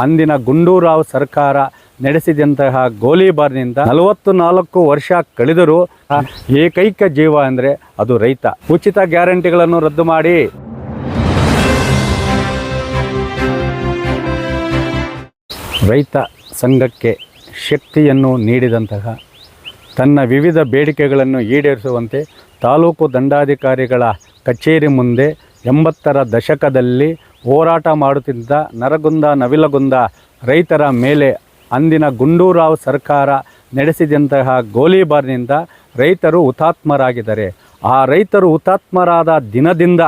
ಅಂದಿನ ಗುಂಡೂರಾವ್ ಸರ್ಕಾರ ನಡೆಸಿದಂತಹ ಗೋಲಿಬಾರ್ನಿಂದ ನಲವತ್ತು ನಾಲ್ಕು ವರ್ಷ ಕಳೆದರೂ ಏಕೈಕ ಜೀವ ಅಂದರೆ ಅದು ರೈತ. ಉಚಿತ ಗ್ಯಾರಂಟಿಗಳನ್ನು ರದ್ದು ಮಾಡಿ. ರೈತ ಸಂಘಕ್ಕೆ ಶಕ್ತಿಯನ್ನು ನೀಡಿದಂತಹ ತನ್ನ ವಿವಿಧ ಬೇಡಿಕೆಗಳನ್ನು ಈಡೇರಿಸುವಂತೆ ತಾಲೂಕು ದಂಡಾಧಿಕಾರಿಗಳ ಕಚೇರಿ ಮುಂದೆ ಎಂಬತ್ತರ ದಶಕದಲ್ಲಿ ಹೋರಾಟ ಮಾಡುತ್ತಿದ್ದ ನರಗುಂದ, ನವಿಲಗುಂದ ರೈತರ ಮೇಲೆ ಅಂದಿನ ಗುಂಡೂರಾವ್ ಸರ್ಕಾರ ನಡೆಸಿದಂತಹ ಗೋಲಿಬಾರ್ನಿಂದ ರೈತರು ಹುತಾತ್ಮರಾಗಿದ್ದಾರೆ. ಆ ರೈತರು ಹುತಾತ್ಮರಾದ ದಿನದಿಂದ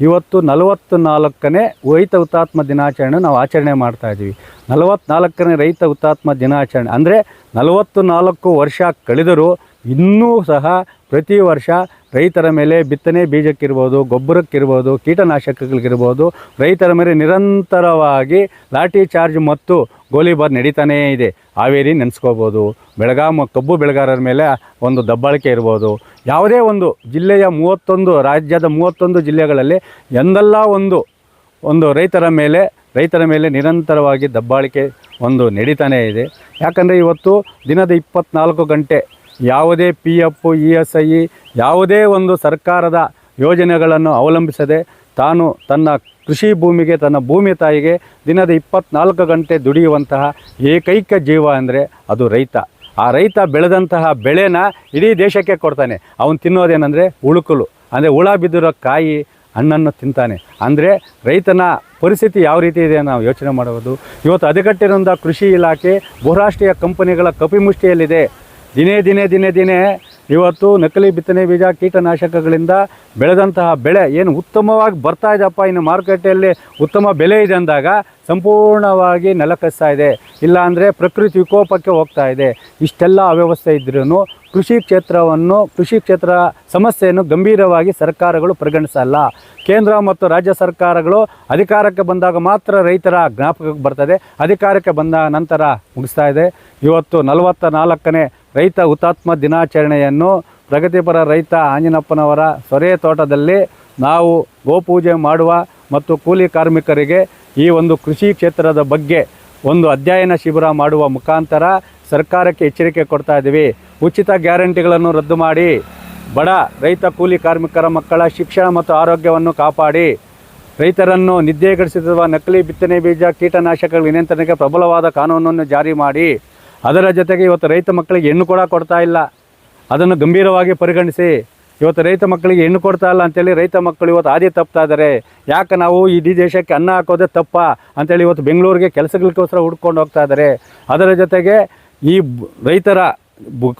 ಇವತ್ತು ನಲವತ್ತು ನಾಲ್ಕನೇ ರೈತ ಹುತಾತ್ಮ ದಿನಾಚರಣೆ ನಾವು ಆಚರಣೆ ಮಾಡ್ತಾ ಇದ್ದೀವಿ. ನಲವತ್ನಾಲ್ಕನೇ ರೈತ ಹುತಾತ್ಮ ದಿನಾಚರಣೆ. ಅಂದರೆ ನಲವತ್ತು ನಾಲ್ಕು ವರ್ಷ ಕಳೆದರೂ ಇನ್ನೂ ಸಹ ಪ್ರತಿ ವರ್ಷ ರೈತರ ಮೇಲೆ ಬಿತ್ತನೆ ಬೀಜಕ್ಕಿರ್ಬೋದು, ಗೊಬ್ಬರಕ್ಕಿರ್ಬೋದು, ಕೀಟನಾಶಕಗಳಿಗಿರ್ಬೋದು, ರೈತರ ಮೇಲೆ ನಿರಂತರವಾಗಿ ಲಾಠಿ ಚಾರ್ಜ್ ಮತ್ತು ಗೋಲಿಬಾರ್ ನಡೀತಾನೇ ಇದೆ. ಹಾವೇರಿ ನೆನೆಸ್ಕೋಬೋದು. ಬೆಳಗಾಮ ಕಬ್ಬು ಬೆಳೆಗಾರರ ಮೇಲೆ ಒಂದು ದಬ್ಬಾಳಿಕೆ ಇರ್ಬೋದು. ಯಾವುದೇ ಒಂದು ಜಿಲ್ಲೆಯ ಮೂವತ್ತೊಂದು, ರಾಜ್ಯದ ಮೂವತ್ತೊಂದು ಜಿಲ್ಲೆಗಳಲ್ಲಿ ಎಂದೆಲ್ಲ ಒಂದು ಒಂದು ರೈತರ ಮೇಲೆ ರೈತರ ಮೇಲೆ ನಿರಂತರವಾಗಿ ದಬ್ಬಾಳಿಕೆ ಒಂದು ನಡೀತಾನೇ ಇದೆ. ಯಾಕಂದರೆ ಇವತ್ತು ದಿನದ ಇಪ್ಪತ್ನಾಲ್ಕು ಗಂಟೆ ಯಾವುದೇ P F E S I ಯಾವುದೇ ಒಂದು ಸರ್ಕಾರದ ಯೋಜನೆಗಳನ್ನು ಅವಲಂಬಿಸದೆ ತಾನು ತನ್ನ ಕೃಷಿ ಭೂಮಿಗೆ, ತನ್ನ ಭೂಮಿ ತಾಯಿಗೆ ದಿನದ ಇಪ್ಪತ್ನಾಲ್ಕು ಗಂಟೆ ದುಡಿಯುವಂತಹ ಏಕೈಕ ಜೀವ ಅಂದರೆ ಅದು ರೈತ. ಆ ರೈತ ಬೆಳೆದಂತಹ ಬೆಳೆನ ಇಡೀ ದೇಶಕ್ಕೆ ಕೊಡ್ತಾನೆ. ಅವನು ತಿನ್ನೋದೇನೆಂದರೆ ಉಳುಕಲು ಅಂದರೆ ಹುಳ ಬಿದ್ದಿರೋ ಕಾಯಿ ಹಣ್ಣನ್ನು ತಿಂತಾನೆ. ಅಂದರೆ ರೈತನ ಪರಿಸ್ಥಿತಿ ಯಾವ ರೀತಿ ಇದೆ ನಾವು ಯೋಚನೆ ಮಾಡುವುದು. ಇವತ್ತು ಹದಗೆಟ್ಟಿರುವಂಥ ಕೃಷಿ ಇಲಾಖೆ ಬಹುರಾಷ್ಟ್ರೀಯ ಕಂಪನಿಗಳ ಕಪಿಮುಷ್ಟಿಯಲ್ಲಿದೆ. ದಿನೇ ದಿನೇ ದಿನೇ ದಿನೇ ಇವತ್ತು ನಕಲಿ ಬಿತ್ತನೆ ಬೀಜ ಕೀಟನಾಶಕಗಳಿಂದ ಬೆಳೆದಂತಹ ಬೆಳೆ ಏನು ಉತ್ತಮವಾಗಿ ಬರ್ತಾ ಇದೆಯಪ್ಪ? ಇನ್ನು ಮಾರುಕಟ್ಟೆಯಲ್ಲಿ ಉತ್ತಮ ಬೆಲೆ ಇದೆ ಅಂದಾಗ ಸಂಪೂರ್ಣವಾಗಿ ನೆಲಕಸ್ತಾ ಇದೆ. ಇಲ್ಲಾಂದರೆ ಪ್ರಕೃತಿ ವಿಕೋಪಕ್ಕೆ ಹೋಗ್ತಾ ಇದೆ. ಇಷ್ಟೆಲ್ಲ ಅವ್ಯವಸ್ಥೆ ಇದ್ರೂ ಕೃಷಿ ಕ್ಷೇತ್ರವನ್ನು, ಕೃಷಿ ಕ್ಷೇತ್ರ ಸಮಸ್ಯೆಯನ್ನು ಗಂಭೀರವಾಗಿ ಸರ್ಕಾರಗಳು ಪರಿಗಣಿಸಲ್ಲ ಕೇಂದ್ರ ಮತ್ತು ರಾಜ್ಯ ಸರ್ಕಾರಗಳು ಅಧಿಕಾರಕ್ಕೆ ಬಂದಾಗ ಮಾತ್ರ ರೈತರ ಜ್ಞಾಪಕಕ್ಕೆ ಬರ್ತದೆ. ಅಧಿಕಾರಕ್ಕೆ ಬಂದ ನಂತರ ಮುಗಿಸ್ತಾ ಇದೆ. ಇವತ್ತು ನಲವತ್ತ ನಾಲ್ಕನೇ ರೈತ ಹುತಾತ್ಮ ದಿನಾಚರಣೆಯನ್ನು ಪ್ರಗತಿಪರ ರೈತ ಆಂಜನಪ್ಪನವರ ಸೊರೆ ತೋಟದಲ್ಲಿ ನಾವು ಗೋಪೂಜೆ ಮಾಡುವ ಮತ್ತು ಕೂಲಿ ಕಾರ್ಮಿಕರಿಗೆ ಈ ಒಂದು ಕೃಷಿ ಕ್ಷೇತ್ರದ ಬಗ್ಗೆ ಒಂದು ಅಧ್ಯಯನ ಶಿಬಿರ ಮಾಡುವ ಮುಖಾಂತರ ಸರ್ಕಾರಕ್ಕೆ ಎಚ್ಚರಿಕೆ ಕೊಡ್ತಾ ಇದ್ದೀವಿ. ಉಚಿತ ಗ್ಯಾರಂಟಿಗಳನ್ನು ರದ್ದು ಮಾಡಿ. ಬಡ ರೈತ ಕೂಲಿ ಕಾರ್ಮಿಕರ ಮಕ್ಕಳ ಶಿಕ್ಷಣ ಮತ್ತು ಆರೋಗ್ಯವನ್ನು ಕಾಪಾಡಿ. ರೈತರನ್ನು ನಿದ್ದೆಗೆಡಿಸಿರುವ ನಕಲಿ ಬಿತ್ತನೆ ಬೀಜ ಕೀಟನಾಶಕಗಳ ನಿಯಂತ್ರಣಕ್ಕೆ ಪ್ರಬಲವಾದ ಕಾನೂನನ್ನು ಜಾರಿ ಮಾಡಿ. ಅದರ ಜೊತೆಗೆ ಇವತ್ತು ರೈತ ಮಕ್ಕಳಿಗೆ ಹೆಣ್ಣು ಕೂಡ ಕೊಡ್ತಾ ಇಲ್ಲ. ಅದನ್ನು ಗಂಭೀರವಾಗಿ ಪರಿಗಣಿಸಿ, ಇವತ್ತು ರೈತ ಮಕ್ಕಳಿಗೆ ಹೆಣ್ಣು ಕೊಡ್ತಾ ಇಲ್ಲ ಅಂತೇಳಿ ರೈತ ಮಕ್ಕಳು ಇವತ್ತು ಆದಿ ತಪ್ತಾ ಇದ್ದಾರೆ ಯಾಕೆ ನಾವು ಇಡೀ ದೇಶಕ್ಕೆ ಅನ್ನ ಹಾಕೋದೇ ತಪ್ಪ ಅಂತೇಳಿ ಇವತ್ತು ಬೆಂಗಳೂರಿಗೆ ಕೆಲಸಗಳಿಗೋಸ್ಕರ ಹುಡ್ಕೊಂಡು ಹೋಗ್ತಾ ಇದ್ದಾರೆ ಅದರ ಜೊತೆಗೆ ಈ ರೈತರ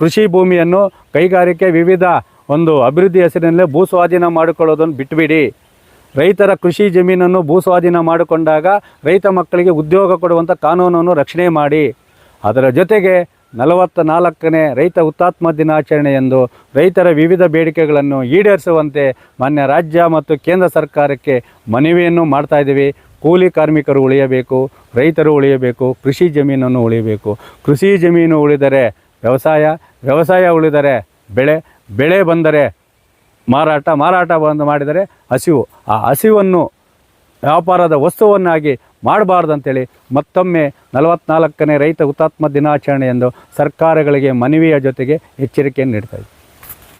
ಕೃಷಿ ಭೂಮಿಯನ್ನು ಕೈಗಾರಿಕೆ ವಿವಿಧ ಒಂದು ಅಭಿವೃದ್ಧಿ ಹೆಸರಿನಲ್ಲೇ ಭೂ ಸ್ವಾಧೀನ ಮಾಡಿಕೊಳ್ಳೋದನ್ನು ಬಿಟ್ಟುಬಿಡಿ ರೈತರ ಕೃಷಿ ಜಮೀನನ್ನು ಭೂ ಸ್ವಾಧೀನ ಮಾಡಿಕೊಂಡಾಗ ರೈತ ಮಕ್ಕಳಿಗೆ ಉದ್ಯೋಗ ಕೊಡುವಂಥ ಕಾನೂನನ್ನು ರಕ್ಷಣೆ ಮಾಡಿ. ಅದರ ಜೊತೆಗೆ ನಲವತ್ತ ನಾಲ್ಕನೇ ರೈತ ಹುತಾತ್ಮ ದಿನಾಚರಣೆಯಂದು ರೈತರ ವಿವಿಧ ಬೇಡಿಕೆಗಳನ್ನು ಈಡೇರಿಸುವಂತೆ ಮಾನ್ಯ ರಾಜ್ಯ ಮತ್ತು ಕೇಂದ್ರ ಸರ್ಕಾರಕ್ಕೆ ಮನವಿಯನ್ನು ಮಾಡ್ತಾ ಇದ್ದೀವಿ. ಕೂಲಿ ಕಾರ್ಮಿಕರು ಉಳಿಯಬೇಕು, ರೈತರು ಉಳಿಯಬೇಕು, ಕೃಷಿ ಜಮೀನನ್ನು ಉಳಿಯಬೇಕು. ಕೃಷಿ ಜಮೀನು ಉಳಿದರೆ ವ್ಯವಸಾಯ ವ್ಯವಸಾಯ ಉಳಿದರೆ ಬೆಳೆ ಬೆಳೆ ಬಂದರೆ ಮಾರಾಟ ಮಾರಾಟ ಬಂದು ಮಾಡಿದರೆ ಹಸಿವು. ಆ ಹಸಿವನ್ನು ವ್ಯಾಪಾರದ ವಸ್ತುವನ್ನಾಗಿ ಮಾಡಬಾರ್ದಂತೇಳಿ ಮತ್ತೊಮ್ಮೆ ನಲವತ್ನಾಲ್ಕನೇ ರೈತ ಹುತಾತ್ಮ ದಿನಾಚರಣೆಯಂದು ಸರ್ಕಾರಗಳಿಗೆ ಮನವಿಯ ಜೊತೆಗೆ ಎಚ್ಚರಿಕೆಯನ್ನು ನೀಡ್ತಾ